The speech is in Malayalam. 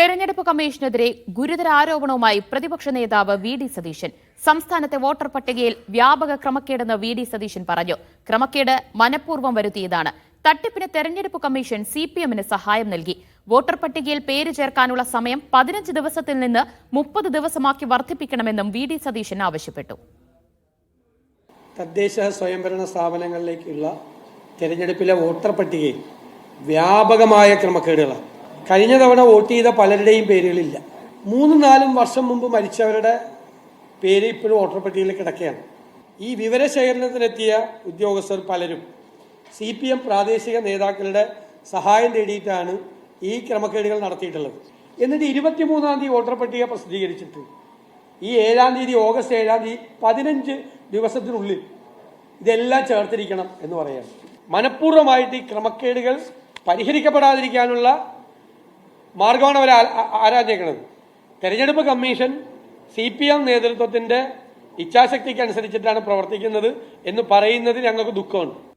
തെരഞ്ഞെടുപ്പ് കമ്മീഷനെതിരെ ഗുരുതര ആരോപണവുമായി പ്രതിപക്ഷ നേതാവ് വി ഡി സതീശൻ. സംസ്ഥാനത്തെ വോട്ടർ പട്ടികയിൽ വ്യാപക ക്രമക്കേടെന്ന് വി ഡി സതീശൻ പറഞ്ഞു. ക്രമക്കേട് മനഃപൂർവം വരുത്തിയതാണ്. തട്ടിപ്പിന് തെരഞ്ഞെടുപ്പ് കമ്മീഷൻ സി പി എമ്മിന് സഹായം നൽകി. വോട്ടർ പട്ടികയിൽ പേര് ചേർക്കാനുള്ള സമയം പതിനഞ്ച് ദിവസത്തിൽ നിന്ന് മുപ്പത് ദിവസമാക്കി വർദ്ധിപ്പിക്കണമെന്നും വി ഡി സതീശൻ ആവശ്യപ്പെട്ടു. തദ്ദേശ സ്വയംഭരണ സ്ഥാപനങ്ങളിലേക്കുള്ള തെരഞ്ഞെടുപ്പിലെ വോട്ടർ പട്ടികയിൽ വ്യാപകമായ ക്രമക്കേടുകളാണ്. കഴിഞ്ഞ തവണ വോട്ട് ചെയ്ത പലരുടെയും പേരുകളില്ല. മൂന്ന് നാലും വർഷം മുമ്പ് മരിച്ചവരുടെ പേര് ഇപ്പോഴും വോട്ടർ പട്ടികയിൽ കിടക്കുകയാണ്. ഈ വിവരശേഖരണത്തിനെത്തിയ ഉദ്യോഗസ്ഥർ പലരും സി പി എം പ്രാദേശിക നേതാക്കളുടെ സഹായം തേടിയിട്ടാണ് ഈ ക്രമക്കേടുകൾ നടത്തിയിട്ടുള്ളത്. എന്നിട്ട് ഇരുപത്തിമൂന്നാം തീയതി വോട്ടർ പട്ടിക പ്രസിദ്ധീകരിച്ചിട്ട് ഈ ഏഴാം തീയതി ഓഗസ്റ്റ് ഏഴാം തീയതി പതിനഞ്ച് ദിവസത്തിനുള്ളിൽ ഇതെല്ലാം ചേർത്തിരിക്കണം എന്ന് പറയാം മനഃപൂർവമായിട്ട് ഈ ക്രമക്കേടുകൾ പരിഹരിക്കപ്പെടാതിരിക്കാനുള്ള മാർഗമാണ് അവർ ആരാഞ്ഞേക്കുന്നത് തെരഞ്ഞെടുപ്പ് കമ്മീഷൻ സി പി എം നേതൃത്വത്തിന്റെ ഇച്ഛാശക്തിക്ക് അനുസരിച്ചിട്ടാണ് പ്രവർത്തിക്കുന്നത് എന്ന് പറയുന്നത് ഞങ്ങൾക്ക് ദുഃഖമുണ്ട്